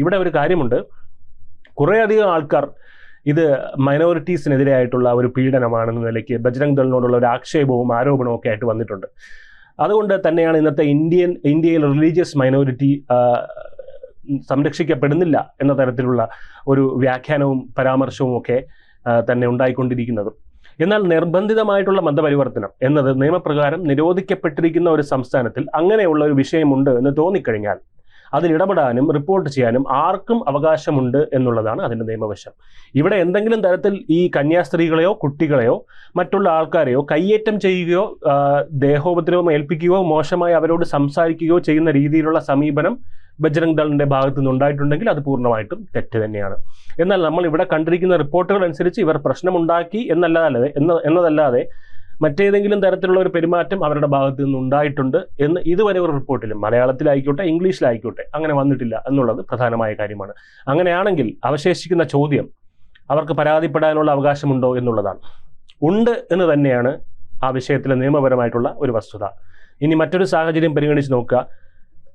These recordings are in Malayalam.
ഇവിടെ ഒരു കാര്യമുണ്ട്. കുറേയധികം ആൾക്കാർ ഇത് മൈനോറിറ്റീസിനെതിരായിട്ടുള്ള ഒരു പീഡനമാണെന്ന നിലയ്ക്ക് ബജ്രംഗ് ദളിനോടുള്ള ഒരു ആക്ഷേപവും ആരോപണവും ഒക്കെ ആയിട്ട് വന്നിട്ടുണ്ട്. അതുകൊണ്ട് തന്നെയാണ് ഇന്നത്തെ ഇന്ത്യൻ ഇന്ത്യയിൽ റിലീജിയസ് മൈനോറിറ്റി സംരക്ഷിക്കപ്പെടുന്നില്ല എന്ന തരത്തിലുള്ള ഒരു വ്യാഖ്യാനവും പരാമർശവും ഒക്കെ തന്നെ ഉണ്ടായിക്കൊണ്ടിരിക്കുന്നത്. എന്നാൽ നിർബന്ധിതമായിട്ടുള്ള മതപരിവർത്തനം എന്നത് നിയമപ്രകാരം നിരോധിക്കപ്പെട്ടിരിക്കുന്ന ഒരു സംസ്ഥാനത്തിൽ അങ്ങനെയുള്ള ഒരു വിഷയമുണ്ട് എന്ന് തോന്നിക്കഴിഞ്ഞാൽ അതിൽ ഇടപെടാനും റിപ്പോർട്ട് ചെയ്യാനും ആർക്കും അവകാശമുണ്ട് എന്നുള്ളതാണ് അതിന്റെ നിയമവശം. ഇവിടെ എന്തെങ്കിലും തരത്തിൽ ഈ കന്യാസ്ത്രീകളെയോ കുട്ടികളെയോ മറ്റുള്ള ആൾക്കാരെയോ കയ്യേറ്റം ചെയ്യുകയോ ദേഹോപദ്രവം ഏൽപ്പിക്കുകയോ മോശമായി അവരോട് സംസാരിക്കുകയോ ചെയ്യുന്ന രീതിയിലുള്ള സമീപനം ബജ്രംഗ് ദളിന്റെ ഭാഗത്തു നിന്നുണ്ടായിട്ടുണ്ടെങ്കിൽ അത് പൂർണമായിട്ടും തെറ്റ് തന്നെയാണ്. എന്നാൽ നമ്മൾ ഇവിടെ കണ്ടിരിക്കുന്ന റിപ്പോർട്ടുകൾ അനുസരിച്ച് ഇവർ പ്രശ്നമുണ്ടാക്കി എന്നല്ലാതെ എന്ന എന്നതല്ലാതെ മറ്റേതെങ്കിലും തരത്തിലുള്ള ഒരു പെരുമാറ്റം അവരുടെ ഭാഗത്തു നിന്ന് ഉണ്ടായിട്ടുണ്ട് എന്ന് ഇതുവരെ ഒരു റിപ്പോർട്ടിലും മലയാളത്തിലായിക്കോട്ടെ ഇംഗ്ലീഷിലായിക്കോട്ടെ അങ്ങനെ വന്നിട്ടില്ല എന്നുള്ളത് പ്രധാനമായ കാര്യമാണ്. അങ്ങനെയാണെങ്കിൽ അവശേഷിക്കുന്ന ചോദ്യം അവർക്ക് പരാതിപ്പെടാനുള്ള അവകാശമുണ്ടോ എന്നുള്ളതാണ്. ഉണ്ട് എന്ന് തന്നെയാണ് ആ വിഷയത്തിലെ നിയമപരമായിട്ടുള്ള ഒരു വസ്തുത. ഇനി മറ്റൊരു സാഹചര്യം പരിഗണിച്ച് നോക്കുക.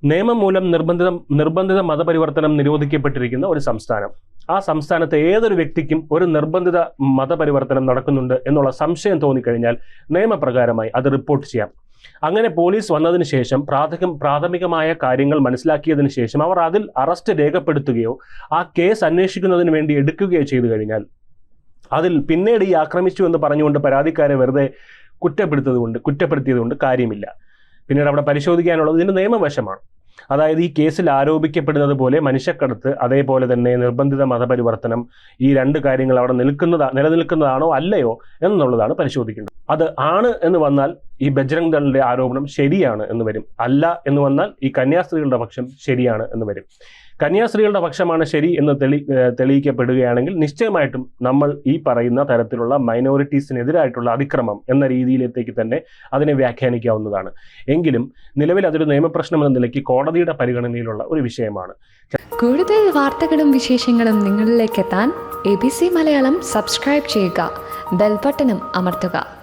നിയമം മൂലം നിർബന്ധിത നിർബന്ധിത മതപരിവർത്തനം നിരോധിക്കപ്പെട്ടിരിക്കുന്ന ഒരു സംസ്ഥാനം. ആ സംസ്ഥാനത്തെ ഏതൊരു വ്യക്തിക്കും ഒരു നിർബന്ധിത മതപരിവർത്തനം നടക്കുന്നുണ്ട് എന്നുള്ള സംശയം തോന്നിക്കഴിഞ്ഞാൽ നിയമപ്രകാരമായി അത് റിപ്പോർട്ട് ചെയ്യാം. അങ്ങനെ പോലീസ് വന്നതിന് ശേഷം പ്രാഥമിക പ്രാഥമികമായ കാര്യങ്ങൾ മനസ്സിലാക്കിയതിന് ശേഷം അവർ അതിൽ അറസ്റ്റ് രേഖപ്പെടുത്തുകയോ ആ കേസ് അന്വേഷിക്കുന്നതിന് വേണ്ടി എടുക്കുകയോ ചെയ്തു കഴിഞ്ഞാൽ അതിൽ പിന്നീട് ഈ ആക്രമിച്ചു എന്ന് പറഞ്ഞുകൊണ്ട് പരാതിക്കാരെ വെറുതെ കുറ്റപ്പെടുത്തതുകൊണ്ട് കുറ്റപ്പെടുത്തിയതുകൊണ്ട് കാര്യമില്ല. പിന്നീട് അവിടെ പരിശോധിക്കാനുള്ളത് ഇതിന്റെ നിയമവശമാണ്. അതായത് ഈ കേസിൽ ആരോപിക്കപ്പെടുന്നത് പോലെ മനുഷ്യക്കടത്ത് അതേപോലെ തന്നെ നിർബന്ധിത മതപരിവർത്തനം ഈ രണ്ട് കാര്യങ്ങൾ അവിടെ നിൽക്കുന്നതാ നിലനിൽക്കുന്നതാണോ അല്ലയോ എന്നുള്ളതാണ് പരിശോധിക്കേണ്ടത്. അത് ആണ് എന്ന് വന്നാൽ ഈ ബജ്രംഗ് ദളിന്റെ ആരോപണം ശരിയാണ് എന്ന് വരും. അല്ല എന്ന് വന്നാൽ ഈ കന്യാസ്ത്രീകളുടെ പക്ഷം ശരിയാണ് എന്ന് വരും. കന്യാസ്ത്രീകളുടെ പക്ഷമാണ് ശരി എന്ന് തെളി തെളിയിക്കപ്പെടുകയാണെങ്കിൽ നിശ്ചയമായിട്ടും നമ്മൾ ഈ പറയുന്ന തരത്തിലുള്ള മൈനോറിറ്റീസിനെതിരായിട്ടുള്ള അതിക്രമം എന്ന രീതിയിലേക്ക് തന്നെ അതിനെ വ്യാഖ്യാനിക്കാവുന്നതാണ്. എങ്കിലും നിലവിൽ അതൊരു നിയമപ്രശ്നം എന്ന നിലയ്ക്ക് കോടതിയുടെ പരിഗണനയിലുള്ള ഒരു വിഷയമാണ്. കൂടുതൽ വാർത്തകളും വിശേഷങ്ങളും നിങ്ങളിലേക്ക് എത്താൻ A B C Malayalam subscribe ചെയ്യുക. ബെൽബട്ടനും അമർത്തുക.